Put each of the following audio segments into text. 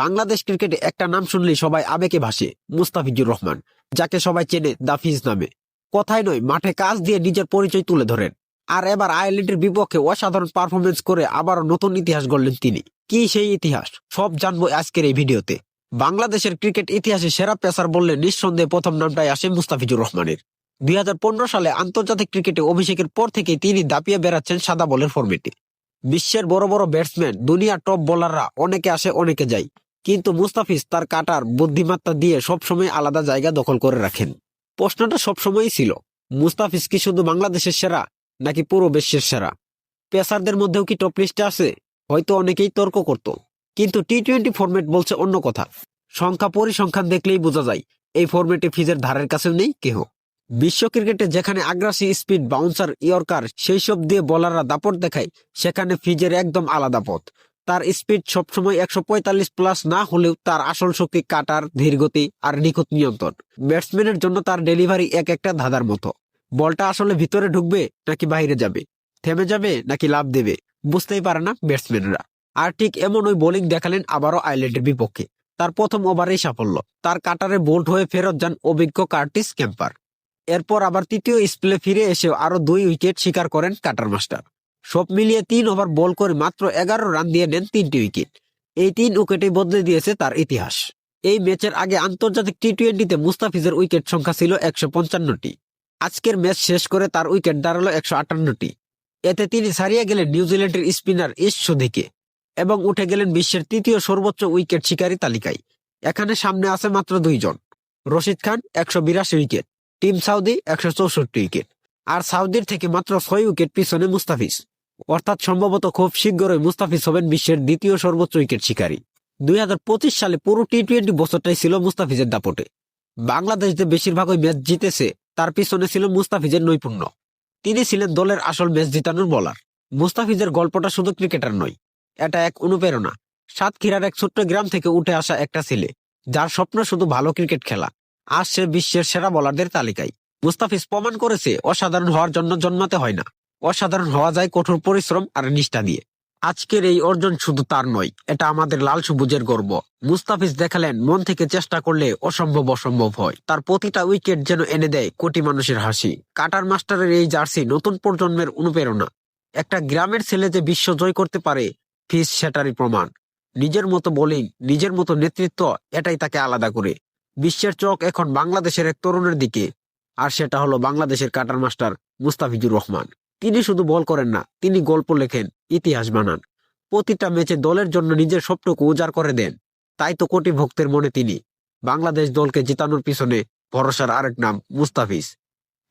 বাংলাদেশ ক্রিকেটে একটা নাম শুনলেই সবাই আবেগে ভাসে, মুস্তাফিজুর রহমান, যাকে সবাই চেনে দাফিজ নামে। কথায় নয়, মাঠে কাজ দিয়ে নিজের পরিচয় তুলে ধরেন। আর এবার আয়ারল্যান্ডের বিপক্ষে অসাধারণ পারফরমেন্স করে আবারও নতুন ইতিহাস গড়লেন তিনি। কি সেই ইতিহাস? সব জানব আজকের এই ভিডিওতে। বাংলাদেশের ক্রিকেট ইতিহাসে সেরা পেসার বললে নিঃসন্দেহে প্রথম নামটাই আসে মুস্তাফিজুর রহমানের। দুই হাজার পনেরো সালে আন্তর্জাতিক ক্রিকেটে অভিষেকের পর থেকে তিনি দাপিয়ে বেড়াচ্ছেন সাদা বলের ফর্মেটে বিশ্বের বড় বড় ব্যাটসম্যান দুনিয়ার টপ বোলাররা অনেকে আসে, অনেকে যায়। কিন্তু মুস্তাফিজ তার কাটার বুদ্ধিমত্তা দিয়ে সবসময় আলাদা জায়গা দখল করে রাখেন। প্রশ্নটা সবসময়ই ছিল, মুস্তাফিজ কি শুধু বাংলাদেশের সেরা, নাকি পুরো বিশ্বের সেরা? পেসারদের মধ্যেও কি টপ লিস্টে আছে? হয়তো অনেকেই তর্ক করত। কিন্তু টি টোয়েন্টি ফরম্যাট বলছে অন্য কথা। সংখ্যা পরিসংখ্যান দেখলেই বোঝা যায়, এই ফরম্যাটে ফিজের ধারের কাছেও নেই কেহ। বিশ্ব ক্রিকেটে যেখানে আগ্রাসী স্পিড বাউন্সার ইয়র্কার সেই সব দিয়ে বলাররা দাপট দেখায়, সেখানে ফিজের একদম আলাদা পথ। তার স্পিড সবসময় একশো পঁয়তাল্লিশ প্লাস না হলেও তার আসল শক্তি কাটার ধীরগতি আর নিখুঁত নিয়ন্ত্রণ। ব্যাটসম্যানের জন্য তার ডেলিভারি এক একটা ধাঁধার মতো। বলটা আসলে ভিতরে ঢুকবে নাকি বাইরে যাবে? থেমে যাবে নাকি লাভ দেবে? বুঝতেই পারে না ব্যাটসম্যানরা আর ঠিক এমন ওই বোলিং দেখালেন আবারও আইল্যান্ডের বিপক্ষে। তার প্রথম ওভারেই সাফল্য। তার কাটারে বোল্ট হয়ে ফেরত যান অভিজ্ঞ কার্টিস ক্যাম্পার। এরপর আবার তৃতীয় স্পেলে ফিরে এসে আরও দুই উইকেট শিকার করেন কাটার মাস্টার সব মিলিয়ে তিন ওভার বল করে মাত্র এগারো রান দিয়ে নেন তিনটি উইকেট। এই তিন উইকেটে বদলে দিয়েছে তার ইতিহাস। এই ম্যাচের আগে আন্তর্জাতিক টি টোয়েন্টিতে মুস্তাফিজের উইকেট সংখ্যা ছিল একশো পঞ্চান্নটি। আজকের ম্যাচ শেষ করে তার উইকেট দাঁড়াল একশো আটান্নটি। এতে তিনি ছাড়িয়ে গেলেন নিউজিল্যান্ডের স্পিনার ইস এবং উঠে গেলেন বিশ্বের তৃতীয় সর্বোচ্চ উইকেট শিকারী তালিকায়। এখানে সামনে আছে মাত্র দুইজন। রশিদ খান একশো বিরাশি উইকেট, টিম সাউদি একশো চৌষট্টি উইকেট। আর সাউদির থেকে মাত্র ছয় উইকেট পিছনে মুস্তাফিজ। অর্থাৎ সম্ভবত খুব শীঘ্রই মুস্তাফিজ হবেন বিশ্বের দ্বিতীয় সর্বোচ্চ উইকেট শিকারী। দুই সালে পুরো টি টোয়েন্টি বছরটাই ছিল মুস্তাফিজের দাপটে। বাংলাদেশ যে বেশিরভাগই ম্যাচ জিতেছে, তার পিছনে ছিল মুস্তাফিজের নৈপুণ্য। তিনি ছিলেন দলের আসল ম্যাচ জিতানোর বলার। মুস্তাফিজের গল্পটা শুধু ক্রিকেটার নয়, এটা এক অনুপ্রেরণা। সাতক্ষীরার এক ছোট্ট গ্রাম থেকে উঠে আসা একটা ছেলে, যার স্বপ্ন শুধু ভালো ক্রিকেট খেলা আজ সে বিশ্বের সেরা বলারদের তালিকায়। মুস্তাফিজ প্রমাণ করেছে, অসাধারণ হওয়ার জন্য জন্মাতে হয় না। অসাধারণ হওয়া যায় কঠোর পরিশ্রম আর নিষ্ঠা দিয়ে। আজকের এই অর্জন শুধু তার নয়, এটা আমাদের লাল সবুজের গর্ব। মুস্তাফিজ দেখালেন, মন থেকে চেষ্টা করলে অসম্ভব অসম্ভব হয়। তার প্রতিটা উইকেট যেন এনে দেয় কোটি মানুষের হাসি। কাটার মাস্টারের এই জার্সি নতুন প্রজন্মের অনুপ্রেরণা। একটা গ্রামের ছেলে যে বিশ্ব জয় করতে পারে, ফিস সেটারই প্রমাণ। নিজের মতো বোলিং, নিজের মতো নেতৃত্ব, এটাই তাকে আলাদা করে। বিশ্বের চোখ এখন বাংলাদেশের এক তরুণের দিকে। আর সেটা হলো বাংলাদেশের কাটার মাস্টার মুস্তাফিজুর রহমান। তিনি শুধু বল করেন না, তিনি গল্প লেখেন, ইতিহাস বানান। প্রতিটা ম্যাচে দলের জন্য নিজের স্বপ্নকে উজাড় করে দেন। তাই তো কোটি ভক্তের মনে তিনি। বাংলাদেশ দলকে জিতানোর পিছনে ভরসার আরেক নাম মুস্তাফিজ।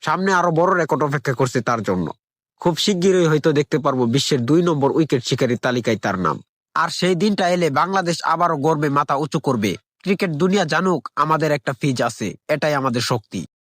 সামনে আরও বড় রেকর্ড অপেক্ষা করছে তার জন্য। খুব শিগগিরই হয়তো দেখতে পারব বিশ্বের দুই নম্বর উইকেট শিকারী তালিকায় তার নাম। আর সেই দিনটা এলে বাংলাদেশ আবারও গর্বে মাথা উঁচু করবে। ক্রিকেট দুনিয়া জানুক, আমাদের একটা ফিজ আছে, এটাই আমাদের শক্তি।